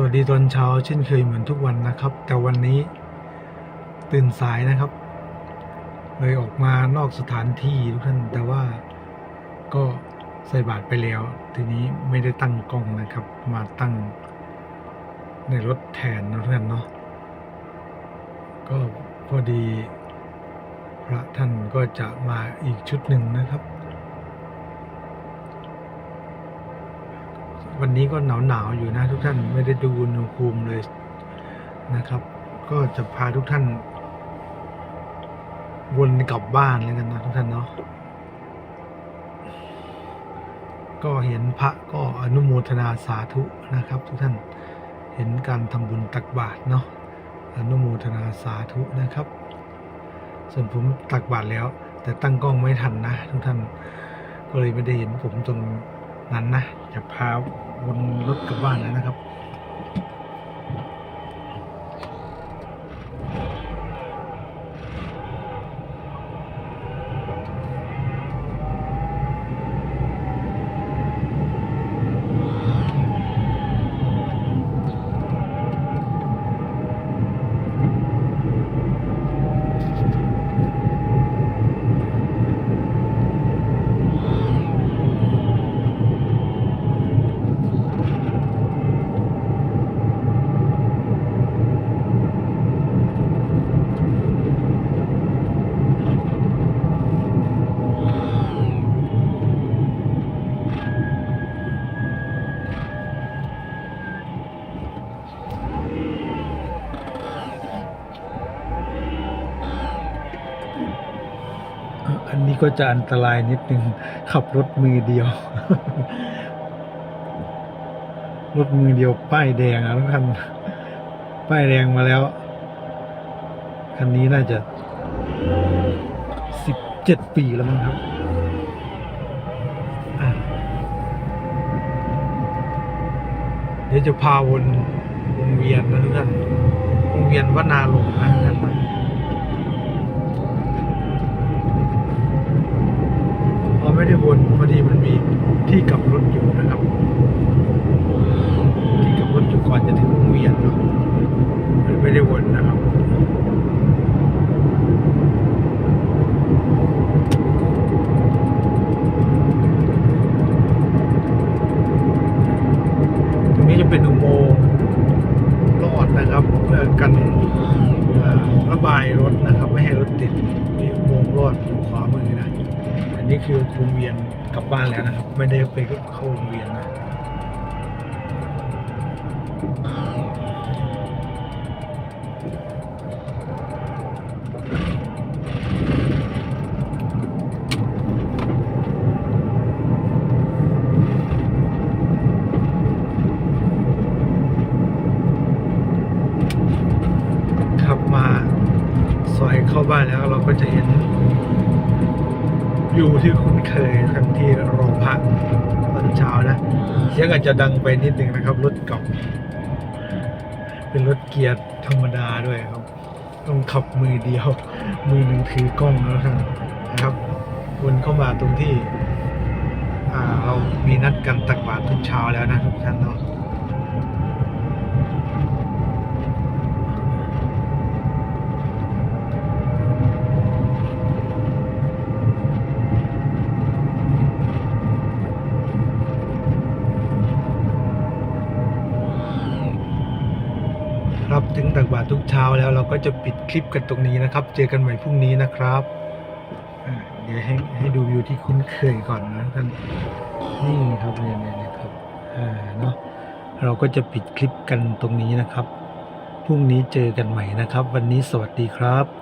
สวัสดีตอนเช้าเช่นเคยเหมือนทุกวันนะครับ แต่วันนี้ตื่นสายนะครับ เลยออกมานอกสถานที่ทุกท่านแต่ว่าก็ใส่บาตรไปแล้ว ทีนี้ไม่ได้ตั้งกล้องนะครับ มาตั้งในรถแทนนะท่านเนาะก็พอดี พระท่านก็จะมาอีกชุดหนึ่งนะครับ วันนี้ก็หนาวหนาวๆอยู่นะทุกท่านไม่ได้ดูอุณหภูมิเลยนะครับ ก็จะพาทุกท่าน วนกลับบ้านแล้วกันนะทุกท่านเนาะก็เห็นพระก็อนุโมทนาสาธุนะครับ ทุกท่านเห็นการทำบุญตักบาตรเนาะอนุโมทนาสาธุนะครับ ส่วนผมตักบาตรแล้ว แต่ตั้งกล้องไม่ทันนะ ทุกท่านก็เลยไม่ได้เห็นผมตรงนั้นนะจะพา วนรถกลับบ้านแล้วนะครับ อันนี้ก็จะอันตรายนิดนึง ขับรถมือเดียว รถมือเดียว ป้ายแดงอะทุกท่านป้ายแดงมาแล้ว คันนี้น่าจะสิบเจ็ดปีแล้วมั้งครับเดี๋ยวจะพาวนวงเวียนนะทุกท่านวงเวียนวนาลงนะทุกท่านนะ พอไม่ได้วนพอดีมันมีที่กลับรถอยู่นะครับ ที่กลับรถอยู่ก่อนจะถึงวงเวียนเนาะมันไม่ได้วนนะครับ ตรงนี้จะ เป็นอุโมงค์รอดนะครับเพื่อกันระบายรถนะครับ ไม่ให้รถติดมีอุโมงค์รอดอยู่ขวามือนะอันนี้คือวงเวียนกลับบ้านแล้วนะครับ ไม่ได้ไปเข้าวงเวียนนะขับมาซอยเข้า บ้านแล้วเราก็จะเห็นอยู่ที่คุ้นเคยทันที่โรงพักตอนเช้านะเสียงอาจจะดังไปนิดนึงนะครับ รถเก่าเป็นรถเกียร์ธรรมดาด้วยครับ ต้องขับมือเดียว มือหนึ่งถือกล้องแล้วกันนะครับวนเข้ามาตรงที่เรามีนัดกันตักบาตรทุกเช้าแล้วนะทุกท่านเนาะ ครับ ถึงตักบาตรทุกเช้าแล้วเราก็จะปิดคลิปกันตรงนี้นะครับ เจอกันใหม่พรุ่งนี้นะครับเดี๋ยวให้ให้ดูวิวที่คุ้นเคยก่อนนะท่านนี่ครับเนี่ยเนี่ยเนี่ยครับอ่าเนาะเราก็จะปิดคลิปกันตรงนี้นะครับพรุ่งนี้เจอกันใหม่นะครับ วันนี้สวัสดีครับ